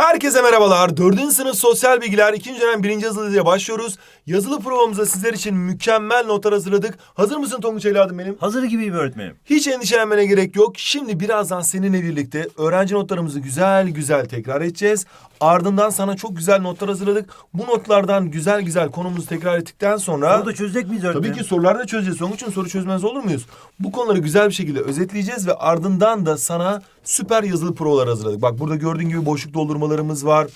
Herkese merhabalar. 4. sınıf sosyal bilgiler 2. dönem 1. yazılı diye başlıyoruz. Yazılı provamıza sizler için mükemmel notlar hazırladık. Hazır mısın Tonguç evladım benim? Hazır gibiyim öğretmenim. Hiç endişelenmene gerek yok. Şimdi birazdan seninle birlikte öğrenci notlarımızı güzel güzel tekrar edeceğiz. Ardından sana çok güzel notlar hazırladık. Bu notlardan güzel güzel konumuzu tekrar ettikten sonra... Bunu da çözecek miyiz öğretmenim? Tabii ki soruları da çözeceğiz. Sonuç için soru çözmez olur muyuz? Bu konuları güzel bir şekilde özetleyeceğiz ve ardından da sana süper yazılı provalar hazırladık. Bak burada gördüğün gibi boşluk doldurmalarımız var.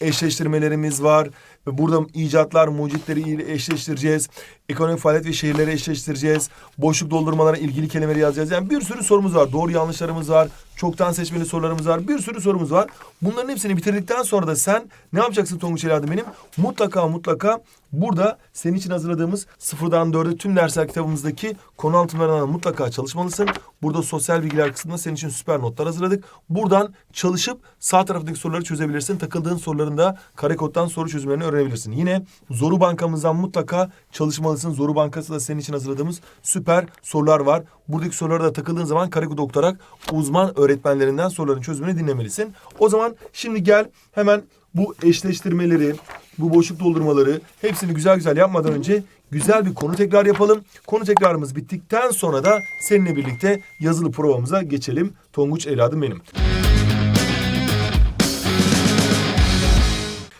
Eşleştirmelerimiz var. Ve burada icatlar, mucitleri eşleştireceğiz. Ekonomik faaliyet ve şehirleri eşleştireceğiz. Boşluk doldurmalara ilgili kelimeleri yazacağız. Yani bir sürü sorumuz var. Doğru yanlışlarımız var. Çoktan seçmeli sorularımız var. Bir sürü sorumuz var. Bunların hepsini bitirdikten sonra da sen ne yapacaksın Tonguç evladım benim? Mutlaka mutlaka burada senin için hazırladığımız sıfırdan dörde tüm dersler kitabımızdaki konu altınlarından mutlaka çalışmalısın. Burada sosyal bilgiler kısmında senin için süper notlar hazırladık. Buradan çalışıp sağ taraftaki soruları çözebilirsin. Takıldığın soruların da kare koddan soru çözümlerini öğrenebilirsin. Yine Zoru Bankamızdan mutlaka çalışmalısın. Zoru Bankası da senin için hazırladığımız süper sorular var. Buradaki sorulara da takıldığın zaman kare kod okutarak uzman öğretmenlerinden soruların çözümünü dinlemelisin. O zaman şimdi gel hemen bu eşleştirmeleri, bu boşluk doldurmaları hepsini güzel güzel yapmadan önce güzel bir konu tekrar yapalım. Konu tekrarımız bittikten sonra da seninle birlikte yazılı provamıza geçelim. Tonguç evladım benim.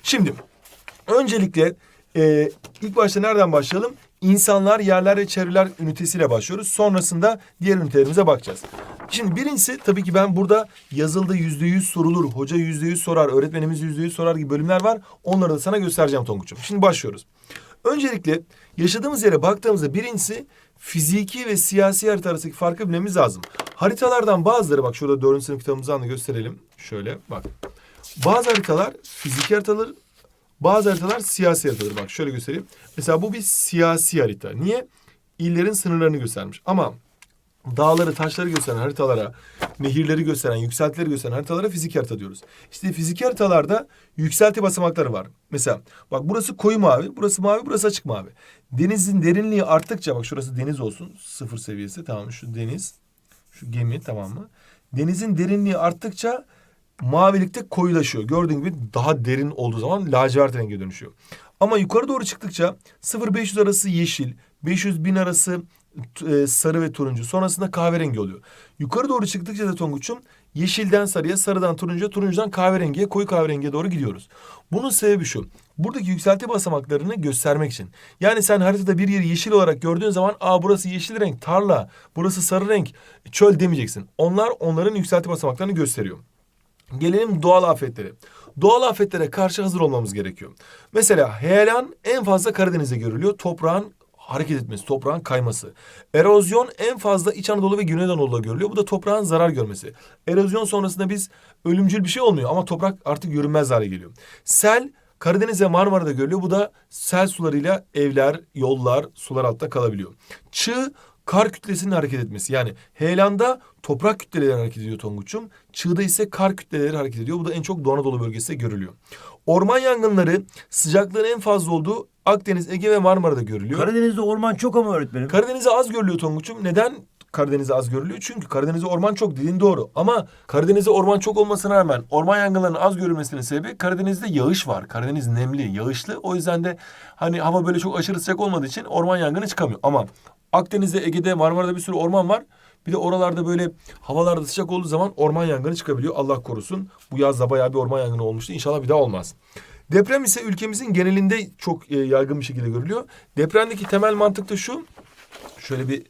Şimdi öncelikle e, ilk başta nereden başlayalım? İnsanlar, yerler ve çevreler ünitesiyle başlıyoruz. Sonrasında diğer ünitelerimize bakacağız. Şimdi birincisi tabii ki ben burada yazıldı yüzde yüz sorulur, hoca yüzde yüz sorar, öğretmenimiz yüzde yüz sorar gibi bölümler var. Onları da sana göstereceğim Tonguç'um. Şimdi başlıyoruz. Öncelikle yaşadığımız yere baktığımızda birincisi fiziki ve siyasi harita arasındaki farkı bilmemiz lazım. Haritalardan bazıları bak şurada dördüncü sınıf kitabımızdan da gösterelim. Şöyle bak. Bazı haritalar fiziki haritalar, bazı haritalar siyasi haritalar. Bak şöyle göstereyim. Mesela bu bir siyasi harita. Niye? İllerin sınırlarını göstermiş. Ama dağları, taşları gösteren haritalara, nehirleri gösteren, yükseltileri gösteren haritalara fizik harita diyoruz. İşte fiziki haritalarda yükselti basamakları var. Mesela bak burası koyu mavi, burası mavi, burası açık mavi. Denizin derinliği arttıkça bak şurası deniz olsun. Sıfır seviyesi tamam şu deniz, şu gemi tamam mı? Denizin derinliği arttıkça mavilikte koyulaşıyor. Gördüğün gibi daha derin olduğu zaman lacivert renge dönüşüyor. Ama yukarı doğru çıktıkça 0-500 arası yeşil, 500-1000 arası e, sarı ve turuncu. Sonrasında kahverengi oluyor. Yukarı doğru çıktıkça da Tonguç'um yeşilden sarıya, sarıdan turuncuya, turuncudan kahverengiye, koyu kahverengiye doğru gidiyoruz. Bunun sebebi şu. Buradaki yükselti basamaklarını göstermek için. Yani sen haritada bir yeri yeşil olarak gördüğün zaman aa burası yeşil renk, tarla, burası sarı renk, çöl demeyeceksin. Onlar onların yükselti basamaklarını gösteriyor. Gelelim doğal afetlere. Doğal afetlere karşı hazır olmamız gerekiyor. Mesela heyelan en fazla Karadeniz'de görülüyor. Toprağın hareket etmesi, toprağın kayması. Erozyon en fazla İç Anadolu ve Güney Anadolu'da görülüyor. Bu da toprağın zarar görmesi. Erozyon sonrasında biz ölümcül bir şey olmuyor ama toprak artık görünmez hale geliyor. Sel Karadeniz ve Marmara'da görülüyor. Bu da sel sularıyla evler, yollar, sular altta kalabiliyor. Çığ kar kütlesinin hareket etmesi. Yani heyelanda toprak kütleleri hareket ediyor Tonguç'um. Çığda ise kar kütleleri hareket ediyor. Bu da en çok Doğu Anadolu bölgesinde görülüyor. Orman yangınları sıcaklığın en fazla olduğu Akdeniz, Ege ve Marmara'da görülüyor. Karadeniz'de orman çok ama öğretmenim. Karadeniz'de az görülüyor Tonguç'um. Neden Karadeniz'de az görülüyor? Çünkü Karadeniz'de orman çok dediğin doğru. Ama Karadeniz'de orman çok olmasına rağmen orman yangınlarının az görülmesinin sebebi Karadeniz'de yağış var. Karadeniz nemli, yağışlı. O yüzden de hani hava böyle çok aşırı sıcak olmadığı için orman yangını çıkamıyor. Ama Akdeniz'de, Ege'de, Marmara'da bir sürü orman var. Bir de oralarda böyle havalarda sıcak olduğu zaman orman yangını çıkabiliyor. Allah korusun. Bu yaz da bayağı bir orman yangını olmuştu. İnşallah bir daha olmaz. Deprem ise ülkemizin genelinde çok e, yaygın bir şekilde görülüyor. Depremdeki temel mantık da şu. Şöyle bir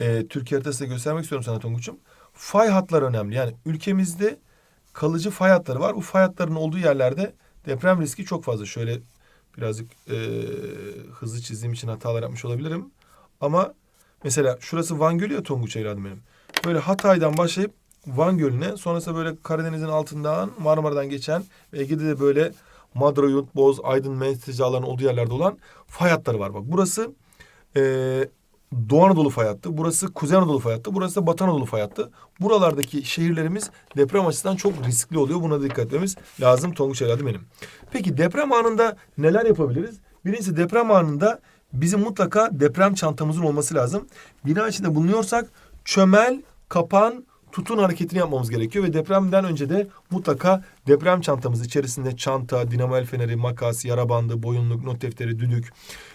e, Türkiye haritası göstermek istiyorum sana Tonguç'um. Fay hatları önemli. Yani ülkemizde kalıcı fay hatları var. Bu fay hatlarının olduğu yerlerde deprem riski çok fazla. Şöyle birazcık e, hızlı çizdiğim için hatalar yapmış olabilirim. Ama mesela şurası Van Gölü ya Tonguç evladım benim. Böyle Hatay'dan başlayıp Van Gölü'ne sonrasında böyle Karadeniz'in altından Marmara'dan geçen ve Ege'de de böyle Madra, Boz, Aydın, Menteşe ağlarının olduğu yerlerde olan fay hatları var. Bak burası e, Doğu Anadolu fay hattı. Burası Kuzey Anadolu fay hattı. Burası da Batı Anadolu fay hattı. Buralardaki şehirlerimiz deprem açısından çok riskli oluyor. Buna dikkat etmemiz lazım Tonguç evladım benim. Peki deprem anında neler yapabiliriz? Birincisi deprem anında bizim mutlaka deprem çantamızın olması lazım. Bina içinde bulunuyorsak çömel, kapan, tutun hareketini yapmamız gerekiyor ve depremden önce de mutlaka deprem çantamız içerisinde çanta, dinamo el feneri, makas, yara bandı, boyunluk, not defteri, düdük,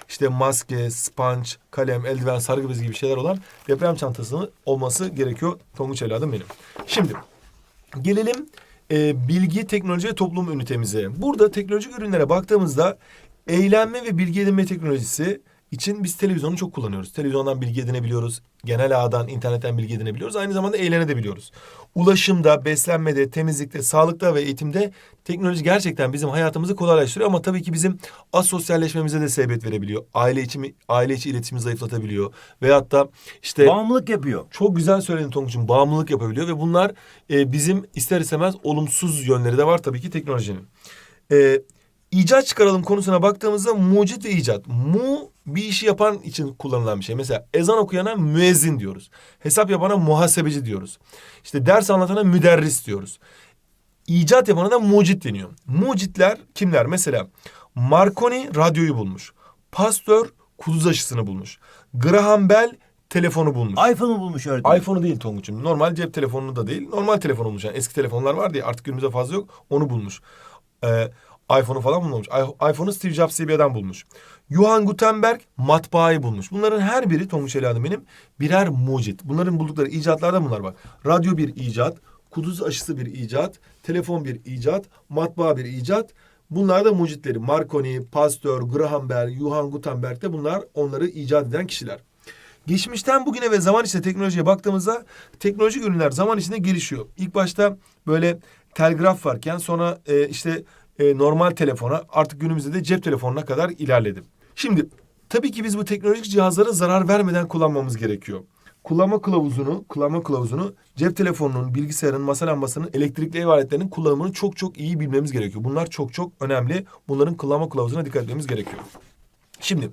işte maske, spanç, kalem, eldiven, sargı bezi gibi şeyler olan deprem çantasının olması gerekiyor Tonguç evladım benim. Şimdi Gelelim e, bilgi, teknoloji ve toplum ünitemize. Burada teknolojik ürünlere baktığımızda eğlenme ve bilgi edinme teknolojisi için biz televizyonu çok kullanıyoruz. Televizyondan bilgi edinebiliyoruz. Genel ağdan, internetten bilgi edinebiliyoruz. Aynı zamanda eğlenebiliyoruz. Ulaşımda, beslenmede, temizlikte, sağlıkta ve eğitimde teknoloji gerçekten bizim hayatımızı kolaylaştırıyor. Ama tabii ki bizim asosyalleşmemize de sebebiyet verebiliyor. Aile içi, aile içi iletişimi zayıflatabiliyor. Veyahut da işte... Bağımlılık yapıyor. Çok güzel söyledin Tonguç'um. Bağımlılık yapabiliyor ve bunlar e, bizim ister istemez olumsuz yönleri de var tabii ki teknolojinin. E, icat çıkaralım konusuna baktığımızda mucit ve icat. Mu bir işi yapan için kullanılan bir şey. Mesela ezan okuyana müezzin diyoruz. Hesap yapana muhasebeci diyoruz. İşte ders anlatana müderris diyoruz. İcat yapana da mucit deniyor. Mucitler kimler? Mesela Marconi radyoyu bulmuş. Pastör kuduz aşısını bulmuş. Graham Bell telefonu bulmuş. iPhone'u bulmuş öğretmenim. iPhone'u değil Tonguç'um. Normal cep telefonunu da değil. Normal telefon bulmuş. Yani eski telefonlar vardı ya artık günümüzde fazla yok. Onu bulmuş. Ee, iPhone'u falan bulmamış. İPhone'u Steve Jobs diye bir adam bulmuş. Johann Gutenberg matbaayı bulmuş. Bunların her biri Tonguç evladım benim birer mucit. Bunların buldukları icatlarda bunlar bak. Radyo bir icat, kuduz aşısı bir icat, telefon bir icat, matbaa bir icat. Bunlar da mucitleri. Marconi, Pasteur, Graham Bell, Johann Gutenberg de bunlar onları icat eden kişiler. Geçmişten bugüne ve zaman içinde teknolojiye baktığımızda teknolojik ürünler zaman içinde gelişiyor. İlk başta böyle telgraf varken sonra e, işte e, normal telefona artık günümüzde de cep telefonuna kadar ilerledi. Şimdi tabii ki biz bu teknolojik cihazlara zarar vermeden kullanmamız gerekiyor. Kullanma kılavuzunu, kullanma kılavuzunu cep telefonunun, bilgisayarın, masa lambasının, elektrikli ev aletlerinin kullanımını çok çok iyi bilmemiz gerekiyor. Bunlar çok çok önemli. Bunların kullanma kılavuzuna dikkat etmemiz gerekiyor. Şimdi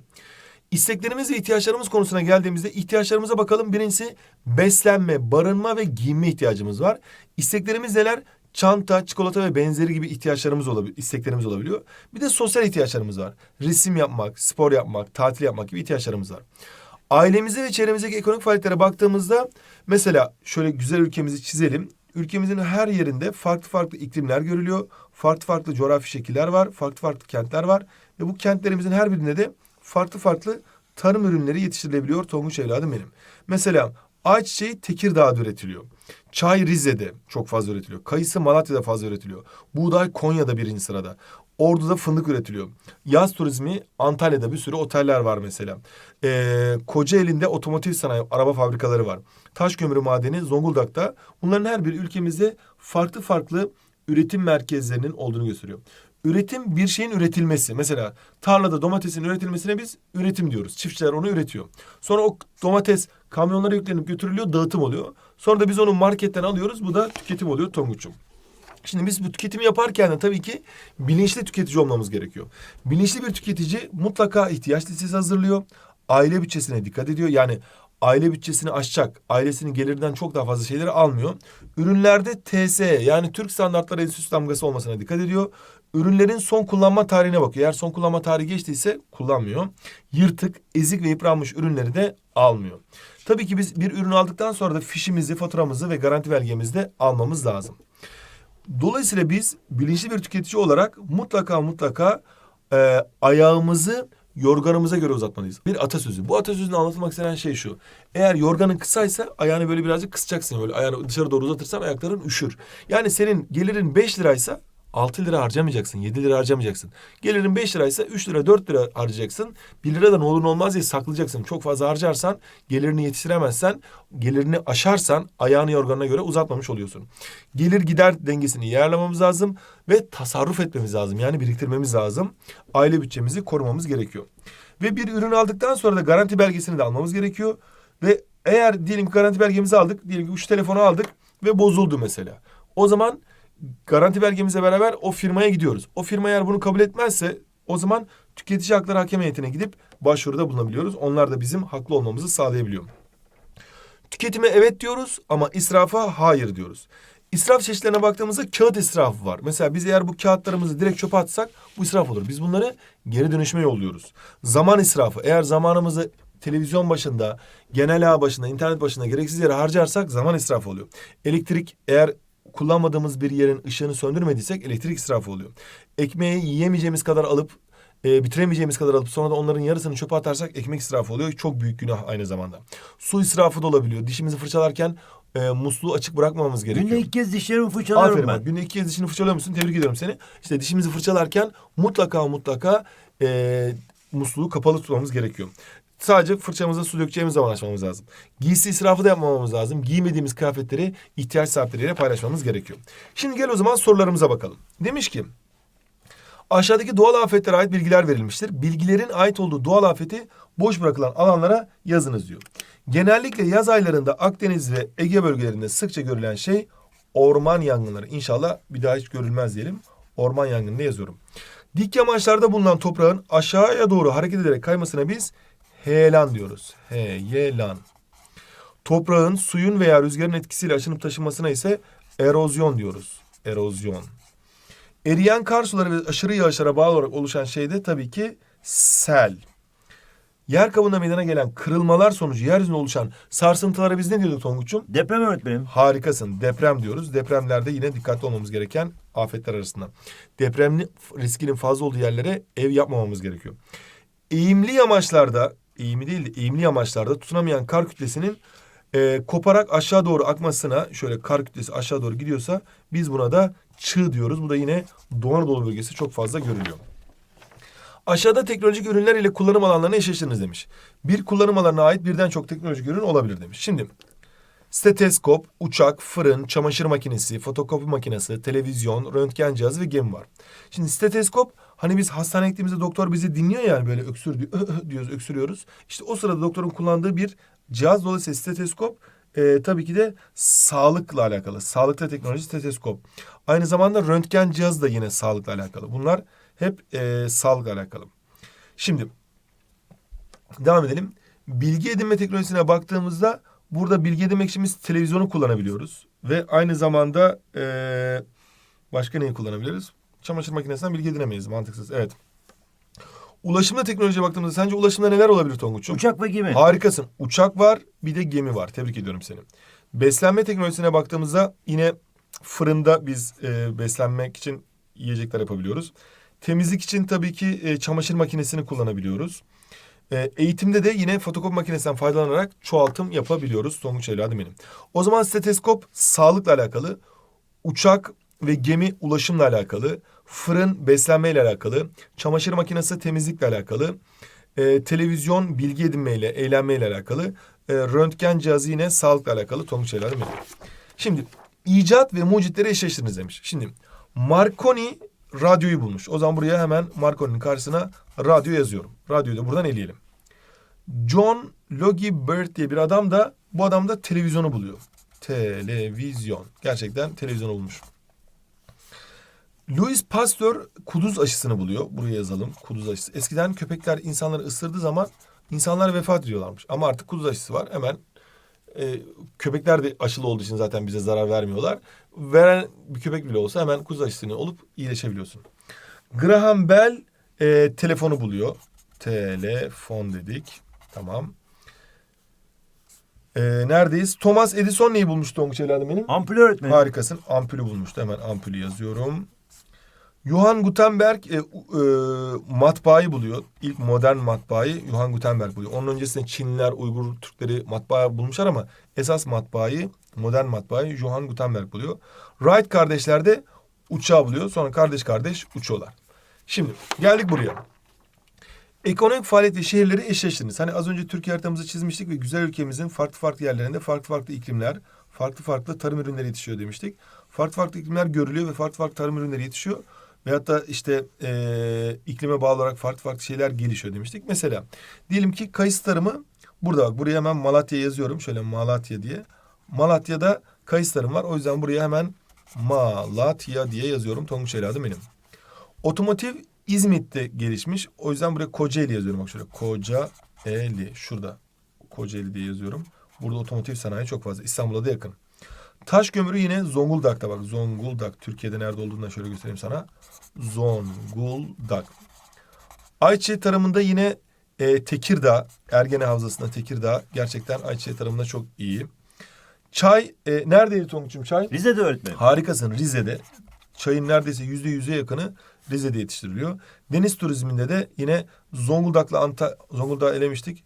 isteklerimiz ve ihtiyaçlarımız konusuna geldiğimizde ihtiyaçlarımıza bakalım. Birincisi beslenme, barınma ve giyinme ihtiyacımız var. İsteklerimiz neler? Çanta, çikolata ve benzeri gibi ihtiyaçlarımız olabilir, isteklerimiz olabiliyor. Bir de sosyal ihtiyaçlarımız var. Resim yapmak, spor yapmak, tatil yapmak gibi ihtiyaçlarımız var. Ailemize ve çevremizdeki ekonomik faaliyetlere baktığımızda mesela şöyle güzel ülkemizi çizelim. Ülkemizin her yerinde farklı farklı iklimler görülüyor. Farklı farklı coğrafi şekiller var. Farklı farklı kentler var. Ve bu kentlerimizin her birinde de farklı farklı tarım ürünleri yetiştirilebiliyor Tonguç evladım benim. Mesela ayçiçeği Tekirdağ'da üretiliyor. Çay Rize'de çok fazla üretiliyor. Kayısı Malatya'da fazla üretiliyor. Buğday Konya'da birinci sırada. Ordu'da fındık üretiliyor. Yaz turizmi Antalya'da bir sürü oteller var mesela. Ee, Kocaeli'nde otomotiv sanayi, araba fabrikaları var. Taş kömürü madeni Zonguldak'ta. Bunların her biri ülkemizde farklı farklı üretim merkezlerinin olduğunu gösteriyor. Üretim bir şeyin üretilmesi. Mesela tarlada domatesin üretilmesine biz üretim diyoruz. Çiftçiler onu üretiyor. Sonra o domates kamyonlara yüklenip götürülüyor, dağıtım oluyor. Sonra da biz onu marketten alıyoruz. Bu da tüketim oluyor Tonguç'um. Şimdi biz bu tüketimi yaparken de tabii ki bilinçli tüketici olmamız gerekiyor. Bilinçli bir tüketici mutlaka ihtiyaç listesi hazırlıyor. Aile bütçesine dikkat ediyor. Yani aile bütçesini aşacak, ailesinin gelirinden çok daha fazla şeyleri almıyor. Ürünlerde TSE yani Türk Standartları Enstitüsü damgası olmasına dikkat ediyor. Ürünlerin son kullanma tarihine bakıyor. Eğer son kullanma tarihi geçtiyse kullanmıyor. Yırtık, ezik ve yıpranmış ürünleri de almıyor. Tabii ki biz bir ürün aldıktan sonra da fişimizi, faturamızı ve garanti belgemizi de almamız lazım. Dolayısıyla biz bilinçli bir tüketici olarak mutlaka mutlaka e, ayağımızı yorganımıza göre uzatmalıyız. Bir atasözü. Bu atasözünü anlatmak istenen şey şu. Eğer yorganın kısaysa ayağını böyle birazcık kısacaksın. Böyle ayağını dışarı doğru uzatırsan ayakların üşür. Yani senin gelirin 5 liraysa 6 lira harcamayacaksın, 7 lira harcamayacaksın. Gelirin 5 liraysa 3 lira, 4 lira harcayacaksın. 1 lira da ne olur ne olmaz diye saklayacaksın. Çok fazla harcarsan, gelirini yetiştiremezsen, gelirini aşarsan ayağını yorganına göre uzatmamış oluyorsun. Gelir gider dengesini iyi ayarlamamız lazım ve tasarruf etmemiz lazım. Yani biriktirmemiz lazım. Aile bütçemizi korumamız gerekiyor. Ve bir ürün aldıktan sonra da garanti belgesini de almamız gerekiyor. Ve eğer diyelim ki garanti belgemizi aldık, diyelim ki şu telefonu aldık ve bozuldu mesela. O zaman garanti belgemizle beraber o firmaya gidiyoruz. O firma eğer bunu kabul etmezse o zaman tüketici hakları hakem heyetine gidip başvuruda bulunabiliyoruz. Onlar da bizim haklı olmamızı sağlayabiliyor. Tüketime evet diyoruz ama israfa hayır diyoruz. İsraf çeşitlerine baktığımızda kağıt israfı var. Mesela biz eğer bu kağıtlarımızı direkt çöpe atsak bu israf olur. Biz bunları geri dönüşüme yolluyoruz. Zaman israfı. Eğer zamanımızı televizyon başında, genel ağ başında, internet başında gereksiz yere harcarsak zaman israfı oluyor. Elektrik eğer kullanmadığımız bir yerin ışığını söndürmediysek elektrik israfı oluyor. Ekmeği yiyemeyeceğimiz kadar alıp e, bitiremeyeceğimiz kadar alıp sonra da onların yarısını çöpe atarsak ekmek israfı oluyor. Çok büyük günah aynı zamanda. Su israfı da olabiliyor. Dişimizi fırçalarken e, musluğu açık bırakmamamız gerekiyor. Günde ilk kez dişlerimi fırçalıyorum Aferin ben. bak. Günde iki kez dişini fırçalıyor musun? Tebrik ediyorum seni. İşte dişimizi fırçalarken mutlaka mutlaka e, musluğu kapalı tutmamız gerekiyor. Sadece fırçamıza su dökeceğimiz zaman açmamız lazım. Giysi israfı da yapmamamız lazım. Giymediğimiz kıyafetleri ihtiyaç sahipleriyle paylaşmamız gerekiyor. Şimdi gel o zaman sorularımıza bakalım. Demiş ki aşağıdaki doğal afetlere ait bilgiler verilmiştir. Bilgilerin ait olduğu doğal afeti boş bırakılan alanlara yazınız diyor. Genellikle yaz aylarında Akdeniz ve Ege bölgelerinde sıkça görülen şey orman yangınları. İnşallah bir daha hiç görülmez diyelim. Orman yangını yazıyorum. Dik yamaçlarda bulunan toprağın aşağıya doğru hareket ederek kaymasına biz heyelan diyoruz. Heyelan. Toprağın suyun veya rüzgarın etkisiyle aşınıp taşınmasına ise erozyon diyoruz. Erozyon. Eriyen kar suları ve aşırı yağışlara bağlı olarak oluşan şey de tabii ki sel. Yer kabuğunda meydana gelen kırılmalar sonucu yeryüzünde oluşan sarsıntılara biz ne diyorduk Tonguç'um? Deprem öğretmenim. Harikasın. Deprem diyoruz. Depremlerde yine dikkatli olmamız gereken afetler arasında. Deprem riskinin fazla olduğu yerlere ev yapmamamız gerekiyor. Eğimli yamaçlarda, eğimli değil de eğimli yamaçlarda tutunamayan kar kütlesinin e, koparak aşağı doğru akmasına, şöyle kar kütlesi aşağı doğru gidiyorsa biz buna da çığ diyoruz. Bu da yine Doğu Anadolu bölgesi çok fazla görülüyor. Aşağıda teknolojik ürünler ile kullanım alanlarını eşleştiriniz demiş. Bir kullanım alanına ait birden çok teknolojik ürün olabilir demiş. Şimdi steteskop, uçak, fırın, çamaşır makinesi, fotokopi makinesi, televizyon, röntgen cihazı ve gemi var. Şimdi steteskop hani biz hastaneye gittiğimizde doktor bizi dinliyor yani böyle öksür diyor, diyoruz, öksürüyoruz. İşte o sırada doktorun kullandığı bir cihaz dolayısıyla steteskop e, tabii ki de sağlıkla alakalı. Sağlıkta teknoloji steteskop. Aynı zamanda röntgen cihazı da yine sağlıkla alakalı. Bunlar hep e, sağlıkla alakalı. Şimdi devam edelim. Bilgi edinme teknolojisine baktığımızda burada bilgi edinmek için biz televizyonu kullanabiliyoruz. Ve aynı zamanda e, başka neyi kullanabiliriz? Çamaşır makinesinden bilgi edinemeyiz. Mantıksız. Evet. Ulaşımda teknolojiye baktığımızda sence ulaşımda neler olabilir Tonguç'um? Uçak ve gemi. Harikasın. Uçak var bir de gemi var. Tebrik ediyorum seni. Beslenme teknolojisine baktığımızda yine fırında biz e, beslenmek için yiyecekler yapabiliyoruz. Temizlik için tabii ki e, çamaşır makinesini kullanabiliyoruz. E, eğitimde de yine fotokopi makinesinden faydalanarak çoğaltım yapabiliyoruz. Tonguç evladım benim. O zaman steteskop sağlıkla alakalı. Uçak ve gemi ulaşımla alakalı. Fırın beslenmeyle alakalı. Çamaşır makinesi temizlikle alakalı. E, televizyon bilgi edinmeyle, eğlenmeyle alakalı. E, röntgen cihazı yine sağlıkla alakalı. Tonguç evladım benim. Şimdi icat ve mucitleri eşleştiriniz demiş. Şimdi Marconi radyoyu bulmuş. O zaman buraya hemen Marconi'nin karşısına radyo yazıyorum. Radyoyu da buradan eleyelim. John Logie Bird diye bir adam da bu adam da televizyonu buluyor. Televizyon. Gerçekten televizyonu bulmuş. Louis Pasteur kuduz aşısını buluyor. Buraya yazalım. Kuduz aşısı. Eskiden köpekler insanları ısırdığı zaman insanlar vefat ediyorlarmış. Ama artık kuduz aşısı var. Hemen e, köpekler de aşılı olduğu için zaten bize zarar vermiyorlar. Veren bir köpek bile olsa hemen kuduz aşısını olup iyileşebiliyorsun. Graham Bell e, telefonu buluyor. Telefon dedik. Tamam. E, neredeyiz? Thomas Edison neyi bulmuştu Tonguç evladım benim? Ampul öğretmenim. Harikasın. Ampulü bulmuştu. Hemen ampulü yazıyorum. Johann Gutenberg e, e, matbaayı buluyor. İlk modern matbaayı Johann Gutenberg buluyor. Onun öncesinde Çinliler, Uygur Türkleri matbaa bulmuşlar ama esas matbaayı, modern matbaayı Johann Gutenberg buluyor. Wright kardeşler de uçağı buluyor. Sonra kardeş kardeş uçuyorlar. Şimdi geldik buraya. Ekonomik faaliyet ve şehirleri eşleştiriniz. Hani az önce Türkiye haritamızı çizmiştik ve güzel ülkemizin farklı farklı yerlerinde farklı farklı iklimler, farklı farklı tarım ürünleri yetişiyor demiştik. Farklı farklı iklimler görülüyor ve farklı farklı tarım ürünleri yetişiyor. Veyahut da işte eee, iklime bağlı olarak farklı farklı şeyler gelişiyor demiştik. Mesela diyelim ki kayısı tarımı burada bak. Buraya hemen Malatya yazıyorum. Şöyle Malatya diye. Malatya'da kayısı tarım var. O yüzden buraya hemen Malatya diye yazıyorum. Tonguç evladım benim. Otomotiv İzmit'te gelişmiş. O yüzden buraya Kocaeli yazıyorum. Bak şöyle Kocaeli. Şurada Kocaeli diye yazıyorum. Burada otomotiv sanayi çok fazla. İstanbul'a da yakın. Taş kömürü yine Zonguldak'ta bak. Zonguldak. Türkiye'de nerede olduğunu da şöyle göstereyim sana. Zonguldak. Ayçiçeği tarımında yine e, Tekirdağ, Ergene Havzası'nda Tekirdağ gerçekten ayçiçeği tarımında çok iyi. Çay, e, neredeydi Tonguç'um çay? Rize'de öğretmenim. Harikasın Rize'de. Çayın neredeyse yüzde yüze yakını Rize'de yetiştiriliyor. Deniz turizminde de yine Zonguldak'la Anta Zonguldak'ı elemiştik.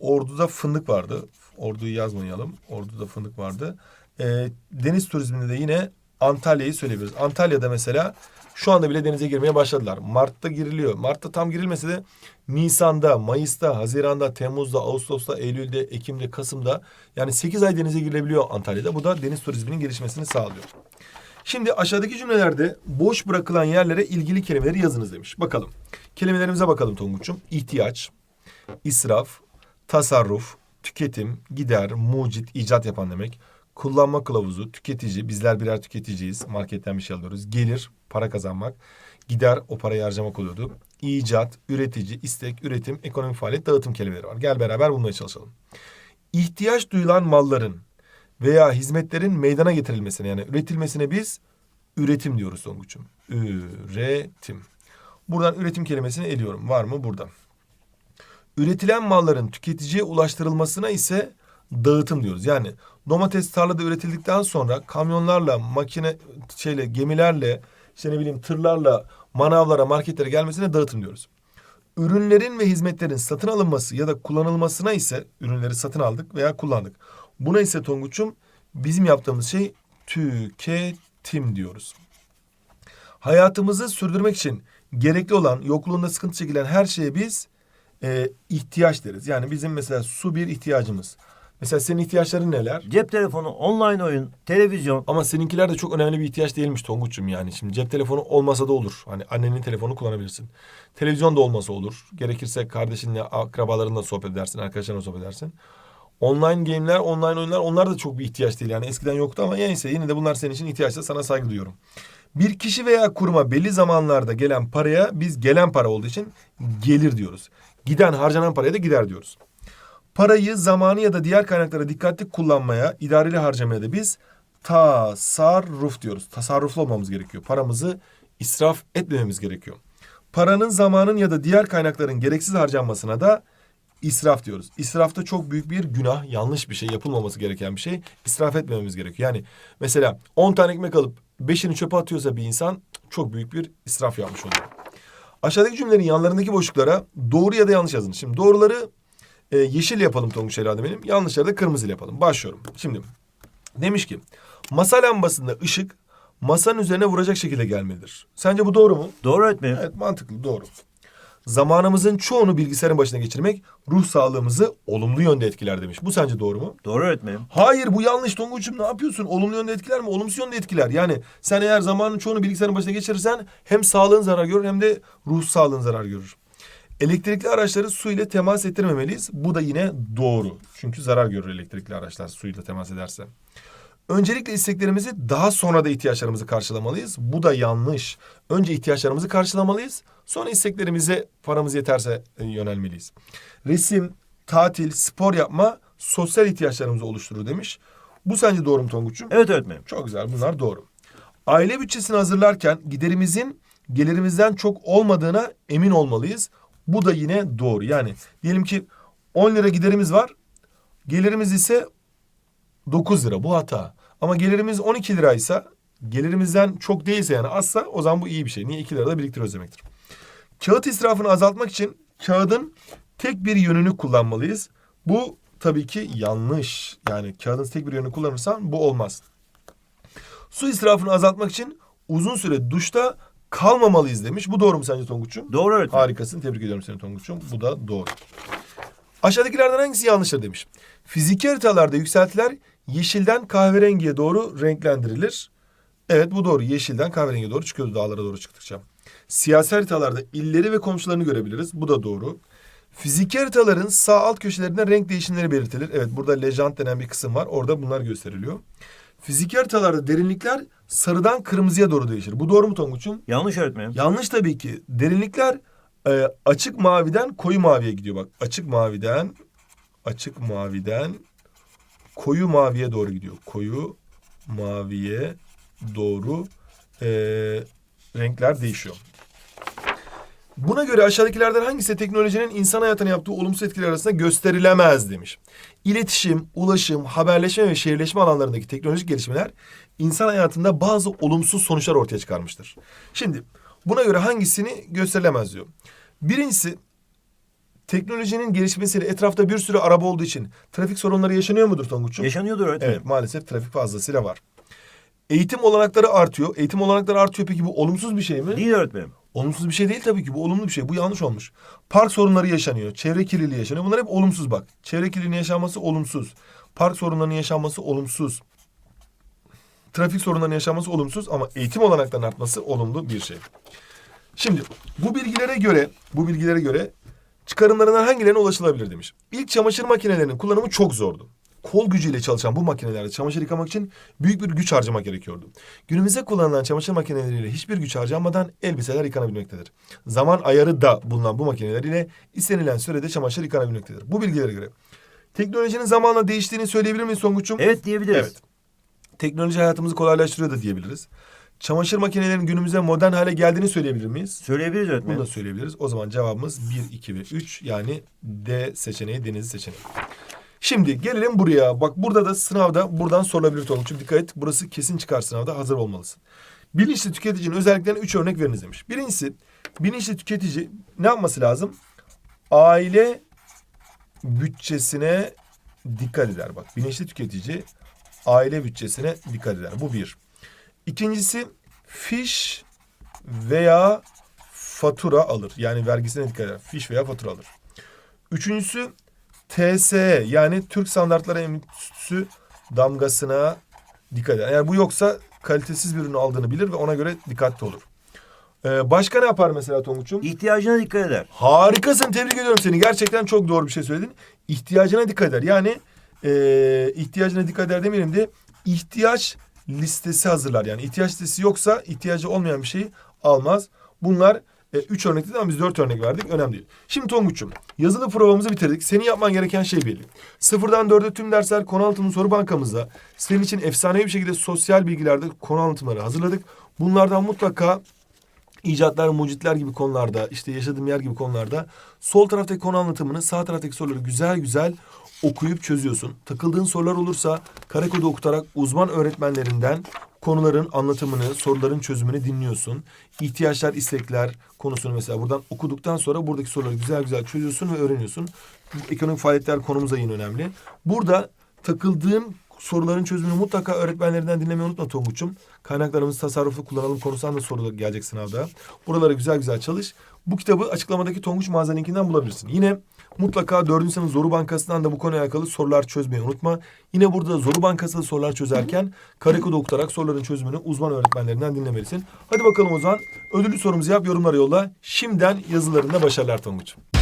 Ordu'da fındık vardı. Ordu'yu yazmayalım. Ordu'da fındık vardı. Ee, deniz turizminde de yine Antalya'yı söyleyebiliriz. Antalya'da mesela şu anda bile denize girmeye başladılar. Mart'ta giriliyor. Mart'ta tam girilmese de Nisan'da, Mayıs'ta, Haziran'da, Temmuz'da, Ağustos'ta, Eylül'de, Ekim'de, Kasım'da yani 8 ay denize girilebiliyor Antalya'da. Bu da deniz turizminin gelişmesini sağlıyor. Şimdi aşağıdaki cümlelerde boş bırakılan yerlere ilgili kelimeleri yazınız demiş. Bakalım. Kelimelerimize bakalım Tonguç'um. İhtiyaç, israf, tasarruf, tüketim, gider, mucit, icat yapan demek. Kullanma kılavuzu, tüketici, bizler birer tüketiciyiz. Marketten bir şey alıyoruz. Gelir, para kazanmak. Gider, o parayı harcamak oluyordu. İcat, üretici, istek, üretim, ekonomik faaliyet, dağıtım kelimeleri var. Gel beraber bulmaya çalışalım. İhtiyaç duyulan malların veya hizmetlerin meydana getirilmesine yani üretilmesine biz üretim diyoruz Tonguç'um. Üretim. Buradan üretim kelimesini eliyorum. Var mı? Burada. Üretilen malların tüketiciye ulaştırılmasına ise dağıtım diyoruz. Yani domates tarlada üretildikten sonra kamyonlarla, makine şeyle, gemilerle, işte ne bileyim tırlarla manavlara, marketlere gelmesine dağıtım diyoruz. Ürünlerin ve hizmetlerin satın alınması ya da kullanılmasına ise ürünleri satın aldık veya kullandık. Buna ise Tonguç'um bizim yaptığımız şey tüketim diyoruz. Hayatımızı sürdürmek için gerekli olan, yokluğunda sıkıntı çekilen her şeye biz e, ihtiyaç deriz. Yani bizim mesela su bir ihtiyacımız. Mesela senin ihtiyaçların neler? Cep telefonu, online oyun, televizyon. Ama seninkiler de çok önemli bir ihtiyaç değilmiş Tonguç'um yani. Şimdi cep telefonu olmasa da olur. Hani annenin telefonu kullanabilirsin. Televizyon da olmasa olur. Gerekirse kardeşinle, akrabalarınla sohbet edersin, arkadaşlarınla sohbet edersin. Online game'ler, online oyunlar onlar da çok bir ihtiyaç değil. Yani eskiden yoktu ama neyse yine de bunlar senin için ihtiyaçsa sana saygı duyuyorum. Bir kişi veya kuruma belli zamanlarda gelen paraya biz gelen para olduğu için gelir diyoruz. Giden harcanan paraya da gider diyoruz. Parayı, zamanı ya da diğer kaynakları dikkatli kullanmaya, idareli harcamaya da biz tasarruf diyoruz. Tasarruflu olmamız gerekiyor. Paramızı israf etmememiz gerekiyor. Paranın, zamanın ya da diğer kaynakların gereksiz harcanmasına da israf diyoruz. İsrafta çok büyük bir günah, yanlış bir şey, yapılmaması gereken bir şey. İsraf etmememiz gerekiyor. Yani mesela 10 tane ekmek alıp 5'ini çöpe atıyorsa bir insan çok büyük bir israf yapmış oluyor. Aşağıdaki cümlelerin yanlarındaki boşluklara doğru ya da yanlış yazın. Şimdi doğruları e, yeşil yapalım Tonguç herhalde benim. Yanlışları da kırmızı yapalım. Başlıyorum. Şimdi demiş ki masa lambasında ışık masanın üzerine vuracak şekilde gelmelidir. Sence bu doğru mu? Doğru öğretmenim. Evet mantıklı doğru. Zamanımızın çoğunu bilgisayarın başına geçirmek ruh sağlığımızı olumlu yönde etkiler demiş. Bu sence doğru mu? Doğru öğretmenim. Hayır bu yanlış Tonguç'um ne yapıyorsun? Olumlu yönde etkiler mi? Olumsuz yönde etkiler. Yani sen eğer zamanın çoğunu bilgisayarın başına geçirirsen hem sağlığın zarar görür hem de ruh sağlığın zarar görür. Elektrikli araçları su ile temas ettirmemeliyiz. Bu da yine doğru. Çünkü zarar görür elektrikli araçlar su ile temas ederse. Öncelikle isteklerimizi daha sonra da ihtiyaçlarımızı karşılamalıyız. Bu da yanlış. Önce ihtiyaçlarımızı karşılamalıyız. Sonra isteklerimize paramız yeterse e, yönelmeliyiz. Resim, tatil, spor yapma sosyal ihtiyaçlarımızı oluşturur demiş. Bu sence doğru mu Tonguç'um? Evet öğretmenim. Çok güzel bunlar doğru. Aile bütçesini hazırlarken giderimizin gelirimizden çok olmadığına emin olmalıyız. Bu da yine doğru. Yani diyelim ki 10 lira giderimiz var. Gelirimiz ise 9 lira. Bu hata. Ama gelirimiz 12 liraysa gelirimizden çok değilse yani azsa o zaman bu iyi bir şey. Niye 2 lira da biriktiriyoruz demektir. Kağıt israfını azaltmak için kağıdın tek bir yönünü kullanmalıyız. Bu tabii ki yanlış. Yani kağıdın tek bir yönünü kullanırsan bu olmaz. Su israfını azaltmak için uzun süre duşta kalmamalıyız demiş. Bu doğru mu sence Tonguç'um? Doğru öğretmenim. Harikasın. Tebrik ediyorum seni Tonguç'um. Bu da doğru. Aşağıdakilerden hangisi yanlıştır demiş. Fiziki haritalarda yükseltiler yeşilden kahverengiye doğru renklendirilir. Evet bu doğru. Yeşilden kahverengiye doğru çıkıyordu dağlara doğru çıktıkça. Siyasi haritalarda illeri ve komşularını görebiliriz. Bu da doğru. Fiziki haritaların sağ alt köşelerinde renk değişimleri belirtilir. Evet burada lejant denen bir kısım var. Orada bunlar gösteriliyor. Fiziki haritalarda derinlikler sarıdan kırmızıya doğru değişir. Bu doğru mu Tonguç'um? Yanlış öğretmenim. Yanlış tabii ki. Derinlikler e, açık maviden koyu maviye gidiyor bak. Açık maviden açık maviden koyu maviye doğru gidiyor. Koyu maviye doğru e, renkler değişiyor. Buna göre aşağıdakilerden hangisi teknolojinin insan hayatına yaptığı olumsuz etkiler arasında gösterilemez demiş. İletişim, ulaşım, haberleşme ve şehirleşme alanlarındaki teknolojik gelişmeler insan hayatında bazı olumsuz sonuçlar ortaya çıkarmıştır. Şimdi buna göre hangisini gösterilemez diyor. Birincisi teknolojinin gelişmesiyle etrafta bir sürü araba olduğu için trafik sorunları yaşanıyor mudur Tonguç'um? Yaşanıyordur öğretmenim. Evet maalesef trafik fazlasıyla var. Eğitim olanakları artıyor. Eğitim olanakları artıyor peki bu olumsuz bir şey mi? Değil öğretmenim. Olumsuz bir şey değil tabii ki. Bu olumlu bir şey. Bu yanlış olmuş. Park sorunları yaşanıyor. Çevre kirliliği yaşanıyor. Bunlar hep olumsuz bak. Çevre kirliliğinin yaşanması olumsuz. Park sorunlarının yaşanması olumsuz. Trafik sorunlarının yaşanması olumsuz ama eğitim olanaklarının artması olumlu bir şey. Şimdi bu bilgilere göre, bu bilgilere göre çıkarımlarından hangilerine ulaşılabilir demiş. İlk çamaşır makinelerinin kullanımı çok zordu. Kol gücüyle çalışan bu makinelerde çamaşır yıkamak için büyük bir güç harcamak gerekiyordu. Günümüzde kullanılan çamaşır makineleriyle hiçbir güç harcanmadan elbiseler yıkanabilmektedir. Zaman ayarı da bulunan bu makineler ile istenilen sürede çamaşır yıkanabilmektedir. Bu bilgilere göre teknolojinin zamanla değiştiğini söyleyebilir miyiz Songuç'um? Evet diyebiliriz. Evet. Teknoloji hayatımızı kolaylaştırıyor da diyebiliriz. Çamaşır makinelerinin günümüzde modern hale geldiğini söyleyebilir miyiz? Söyleyebiliriz Bunu öğretmenim. da söyleyebiliriz. O zaman cevabımız 1, 2 ve 3 yani D seçeneği, Denizli seçeneği. Şimdi gelelim buraya. Bak burada da sınavda buradan sorulabilir Tonguç'um. Dikkat et burası kesin çıkar sınavda hazır olmalısın. Bilinçli tüketicinin özelliklerine 3 örnek veriniz demiş. Birincisi bilinçli tüketici ne yapması lazım? Aile bütçesine dikkat eder. Bak bilinçli tüketici aile bütçesine dikkat eder. Bu bir. İkincisi fiş veya fatura alır. Yani vergisine dikkat eder. Fiş veya fatura alır. Üçüncüsü TSE yani Türk Standartları Enstitüsü damgasına dikkat eder. Yani bu yoksa kalitesiz bir ürünü aldığını bilir ve ona göre dikkatli olur. Ee, başka ne yapar mesela Tonguç'um? İhtiyacına dikkat eder. Harikasın tebrik ediyorum seni. Gerçekten çok doğru bir şey söyledin. İhtiyacına dikkat eder. Yani e, ihtiyacına dikkat eder demeyelim de ihtiyaç listesi hazırlar. Yani ihtiyaç listesi yoksa ihtiyacı olmayan bir şeyi almaz. Bunlar e, üç örnek dedi ama biz dört örnek verdik. Önemli değil. Şimdi Tonguç'um yazılı provamızı bitirdik. Senin yapman gereken şey belli. Sıfırdan dörde tüm dersler konu anlatımı soru bankamızda. Senin için efsanevi bir şekilde sosyal bilgilerde konu anlatımları hazırladık. Bunlardan mutlaka icatlar, mucitler gibi konularda, işte yaşadığım yer gibi konularda sol taraftaki konu anlatımını, sağ taraftaki soruları güzel güzel okuyup çözüyorsun. Takıldığın sorular olursa kare okutarak uzman öğretmenlerinden konuların anlatımını, soruların çözümünü dinliyorsun. İhtiyaçlar, istekler konusunu mesela buradan okuduktan sonra buradaki soruları güzel güzel çözüyorsun ve öğreniyorsun. Ekonomik faaliyetler konumuza yine önemli. Burada takıldığın soruların çözümünü mutlaka öğretmenlerinden dinlemeyi unutma Tonguç'um. Kaynaklarımızı tasarruflu kullanalım konusundan da soru gelecek sınavda. Buralara güzel güzel çalış. Bu kitabı açıklamadaki Tonguç mağaza linkinden bulabilirsin. Yine mutlaka 4. sınıf Zoru Bankası'ndan da bu konuyla alakalı sorular çözmeyi unutma. Yine burada Zoru Bankası'da sorular çözerken kare kodu okutarak soruların çözümünü uzman öğretmenlerinden dinlemelisin. Hadi bakalım o zaman ödüllü sorumuzu yap yorumlara yolla. Şimdiden yazılarında başarılar Tonguç'um.